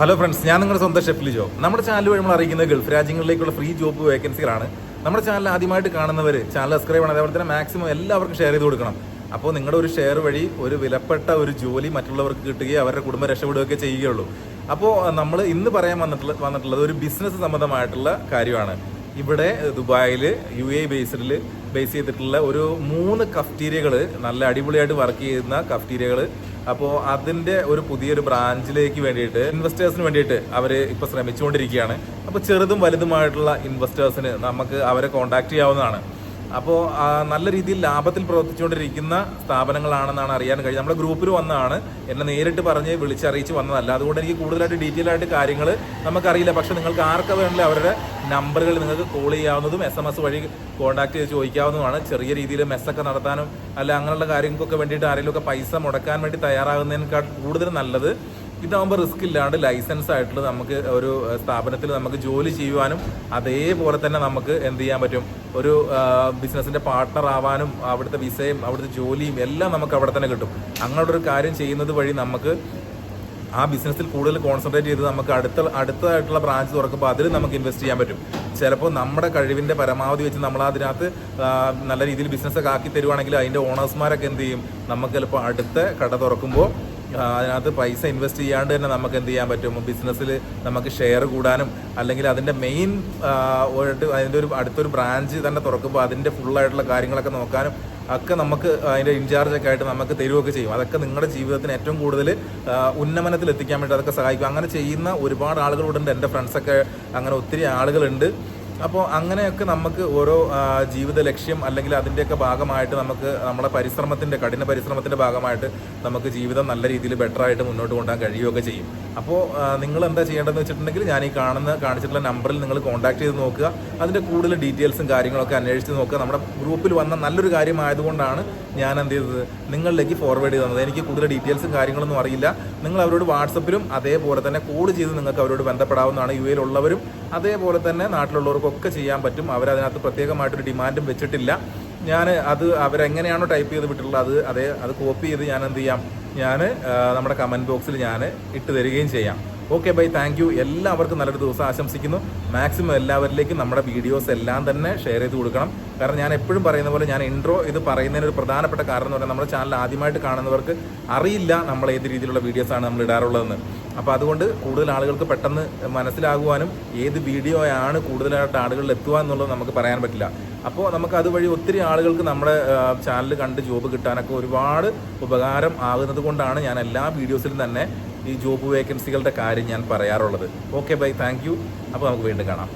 Hello friends ഞാൻ നിങ്ങളുടെ സ്വന്തം ഷെഫ്ലി ജോബ് നമ്മുടെ ചാനൽ വഴി നമ്മൾ അറിയിക്കുന്നത് ഗൾഫ് രാജ്യങ്ങളിലേക്കുള്ള ഫ്രീ ജോബ് വേക്കൻസികളാണ് നമ്മുടെ ചാനൽ ആദ്യമായിട്ട് കാണുന്നവർ ചാനൽ സബ്സ്ക്രൈബ് ചെയ്യണം. അതേപോലെ തന്നെ മാക്സിമം എല്ലാവർക്കും ഷെയർ ചെയ്ത് കൊടുക്കണം. അപ്പോൾ നിങ്ങളുടെ ഒരു ഷെയർ വഴി ഒരു വിലപ്പെട്ട ഒരു ജോലി മറ്റുള്ളവർക്ക് കിട്ടുകയും അവരുടെ കുടുംബം രക്ഷപ്പെടുകയൊക്കെ ചെയ്യുകയുള്ളൂ. അപ്പോൾ നമ്മൾ ഇന്ന് പറയാൻ വന്നിട്ടുള്ള വന്നിട്ടുള്ളത് ഒരു ബിസിനസ് സംബന്ധമായിട്ടുള്ള കാര്യമാണ്. ഇവിടെ ദുബായിൽ യു എ ബേസിൽ ബേസ് ചെയ്തിട്ടുള്ള ഒരു മൂന്ന് കഫ്റ്റീരിയകൾ നല്ല അടിപൊളിയായിട്ട് വർക്ക് ചെയ്യുന്ന കഫ്റ്റീരിയകൾ അപ്പോൾ അതിന്റെ ഒരു പുതിയൊരു ബ്രാഞ്ചിലേക്ക് വേണ്ടിയിട്ട് ഇൻവെസ്റ്റേഴ്സിന് വേണ്ടിയിട്ട് അവർ ഇപ്പോൾ ശ്രമിച്ചുകൊണ്ടിരിക്കുകയാണ്. അപ്പോൾ ചെറുതും വലുതുമായിട്ടുള്ള ഇൻവെസ്റ്റേഴ്സിന് നമുക്ക് അവരെ കോൺടാക്ട് ചെയ്യാവുന്നതാണ്. അപ്പോൾ നല്ല രീതിയിൽ ലാഭത്തിൽ പ്രവർത്തിച്ചുകൊണ്ടിരിക്കുന്ന സ്ഥാപനങ്ങളാണെന്നാണ് അറിയാൻ കഴിയും നമ്മുടെ ഗ്രൂപ്പിൽ വന്നതാണ്. എന്നെ നേരിട്ട് പറഞ്ഞ് വിളിച്ചറിയിച്ച് വന്നതല്ല. അതുകൊണ്ട് എനിക്ക് കൂടുതലായിട്ട് ഡീറ്റെയിൽ ആയിട്ട് കാര്യങ്ങൾ നമുക്കറിയില്ല. പക്ഷേ നിങ്ങൾക്ക് ആർക്ക് വേണമെങ്കിലും അവരുടെ നമ്പറുകൾ നിങ്ങൾക്ക് കോൾ ചെയ്യാവുന്നതും എസ് എം എസ് വഴി കോൺടാക്ട് ചെയ്ത് ചോദിക്കാവുന്നതുമാണ്. ചെറിയ രീതിയിൽ മെസ്സൊക്കെ നടത്താനും അല്ല അങ്ങനെയുള്ള കാര്യങ്ങൾക്കൊക്കെ വേണ്ടിയിട്ട് ആരെങ്കിലുമൊക്കെ പൈസ മുടക്കാൻ വേണ്ടി തയ്യാറാകുന്നതിനേക്കാൾ കൂടുതൽ നല്ലത് ഇതാകുമ്പോൾ റിസ്ക് ഇല്ലാണ്ട് ലൈസൻസ് ആയിട്ടുള്ള നമുക്ക് ഒരു സ്ഥാപനത്തിൽ നമുക്ക് ജോലി ചെയ്യുവാനും അതേപോലെ തന്നെ നമുക്ക് എന്ത് ചെയ്യാൻ പറ്റും? ഒരു ബിസിനസിന്റെ പാർട്ട്ണർ ആവാനും അവിടുത്തെ വിസയും അവിടുത്തെ ജോലിയും എല്ലാം നമുക്ക് അവിടെ തന്നെ കിട്ടും. അങ്ങനെ ഒരു കാര്യം ചെയ്യുന്നത് വഴി നമുക്ക് ആ ബിസിനസ്സിൽ കൂടുതൽ കോൺസെൻട്രേറ്റ് ചെയ്ത് നമുക്ക് അടുത്ത അടുത്തതായിട്ടുള്ള ബ്രാഞ്ച് തുറക്കുമ്പോൾ അതിൽ നമുക്ക് ഇൻവെസ്റ്റ് ചെയ്യാൻ പറ്റും. ചിലപ്പോൾ നമ്മുടെ കഴിവിന്റെ പരമാവധി വെച്ച് നമ്മൾ അതിനകത്ത് നല്ല രീതിയിൽ ബിസിനസ്സൊക്കെ ആക്കി തരുവാണെങ്കിൽ അതിന്റെ ഓണേഴ്സ്മാരൊക്കെ എന്ത് ചെയ്യും? നമുക്ക് ചിലപ്പോൾ അടുത്ത കട തുറക്കുമ്പോൾ അതിനകത്ത് പൈസ ഇൻവെസ്റ്റ് ചെയ്യാണ്ട് തന്നെ നമുക്ക് എന്ത് ചെയ്യാൻ പറ്റും? ബിസിനസ്സിൽ നമുക്ക് ഷെയർ കൂടാനും അല്ലെങ്കിൽ അതിന്റെ മെയിൻ അതിന്റെ ഒരു അടുത്തൊരു ബ്രാഞ്ച് തന്നെ തുറക്കുമ്പോൾ അതിന്റെ ഫുള്ളായിട്ടുള്ള കാര്യങ്ങളൊക്കെ നോക്കാനും ഒക്കെ നമുക്ക് അതിന്റെ ഇൻചാർജൊക്കെ ആയിട്ട് നമുക്ക് തരുമൊക്കെ ചെയ്യും. അതൊക്കെ നിങ്ങളുടെ ജീവിതത്തിന് ഏറ്റവും കൂടുതൽ ഉന്നമനത്തിൽ എത്തിക്കാൻ വേണ്ടി അതൊക്കെ സഹായിക്കും. അങ്ങനെ ചെയ്യുന്ന ഒരുപാട് ആളുകളുണ്ട് എന്റെ ഫ്രണ്ട്സൊക്കെ അങ്ങനെ ഒത്തിരി ആളുകളുണ്ട്. അപ്പോൾ അങ്ങനെയൊക്കെ നമുക്ക് ഓരോ ജീവിത ലക്ഷ്യം അല്ലെങ്കിൽ അതിന്റെയൊക്കെ ഭാഗമായിട്ട് നമുക്ക് നമ്മുടെ പരിശ്രമത്തിന്റെ കഠിന പരിശ്രമത്തിന്റെ ഭാഗമായിട്ട് നമുക്ക് ജീവിതം നല്ല രീതിയിൽ ബെറ്ററായിട്ട് മുന്നോട്ട് കൊണ്ടുപോകാൻ കഴിയുകയൊക്കെ ചെയ്യും. അപ്പോൾ നിങ്ങൾ എന്താ ചെയ്യേണ്ടതെന്ന് വെച്ചിട്ടുണ്ടെങ്കിൽ ഞാൻ ഈ കാണുന്ന കാണിച്ചിട്ടുള്ള നമ്പറിൽ നിങ്ങൾ കോൺടാക്ട് ചെയ്ത് നോക്കുക. അതിന്റെ കൂടുതൽ ഡീറ്റെയിൽസും കാര്യങ്ങളൊക്കെ അന്വേഷിച്ച് നോക്കുക. നമ്മുടെ ഗ്രൂപ്പിൽ വന്ന നല്ലൊരു കാര്യമായതുകൊണ്ടാണ് ഞാൻ എന്ത് ചെയ്തത്? നിങ്ങളിലേക്ക് ഫോർവേഡ് ചെയ്ത് തന്നത് എനിക്ക് കൂടുതൽ ഡീറ്റെയിൽസും കാര്യങ്ങളൊന്നും അറിയില്ല. നിങ്ങൾ അവരോട് വാട്സപ്പിലും അതേപോലെ തന്നെ കോൾ ചെയ്ത് നിങ്ങൾക്ക് അവരോട് ബന്ധപ്പെടാവുന്നതാണ്. യു എയിലുള്ളവരും അതേപോലെ തന്നെ നാട്ടിലുള്ളവർക്കൊക്കെ ചെയ്യാൻ പറ്റും. അവരതിനകത്ത് പ്രത്യേകമായിട്ടൊരു ഡിമാൻഡും വെച്ചിട്ടില്ല. ഞാൻ അത് അവരെങ്ങനെയാണോ ടൈപ്പ് ചെയ്ത് വിട്ടിട്ടുള്ളത് അത് അതേ അത് കോപ്പി ചെയ്ത് ഞാൻ എന്ത് ചെയ്യാം ഞാൻ നമ്മുടെ കമന്റ് ബോക്സിൽ ഞാൻ ഇട്ട് തരികയും ചെയ്യാം. ഓക്കെ ബൈ താങ്ക് യു എല്ലാവർക്കും നല്ലൊരു ദിവസം ആശംസിക്കുന്നു. മാക്സിമം എല്ലാവരിലേക്കും നമ്മുടെ വീഡിയോസ് എല്ലാം തന്നെ ഷെയർ ചെയ്ത് കൊടുക്കണം. കാരണം ഞാൻ എപ്പോഴും പറയുന്ന പോലെ ഞാൻ ഇൻട്രോ ഇത് പറയുന്നതിന് ഒരു പ്രധാനപ്പെട്ട കാരണം എന്ന് പറഞ്ഞാൽ നമ്മുടെ ചാനൽ ആദ്യമായിട്ട് കാണുന്നവർക്ക് അറിയില്ല നമ്മൾ ഏത് രീതിയിലുള്ള വീഡിയോസാണ് നമ്മൾ ഇടാറുള്ളതെന്ന്. അപ്പോൾ അതുകൊണ്ട് കൂടുതൽ ആളുകൾക്ക് പെട്ടെന്ന് മനസ്സിലാകുവാനും ഏത് വീഡിയോയാണ് കൂടുതലായിട്ട് ആളുകളിൽ എത്തുക എന്നുള്ളത് നമുക്ക് പറയാൻ പറ്റില്ല. അപ്പോൾ നമുക്ക് അതുവഴി ഒത്തിരി ആളുകൾക്ക് നമ്മുടെ ചാനൽ കണ്ട് ജോബ് കിട്ടാനൊക്കെ ഒരുപാട് ഉപകാരം ആകുന്നത് കൊണ്ടാണ് ഞാൻ എല്ലാ വീഡിയോസിലും തന്നെ ഈ ജോബ് വേക്കൻസികളുടെ കാര്യം ഞാൻ പറയാറുള്ളത്. ഓക്കെ ബൈ താങ്ക് അപ്പോൾ നമുക്ക് വീണ്ടും കാണാം.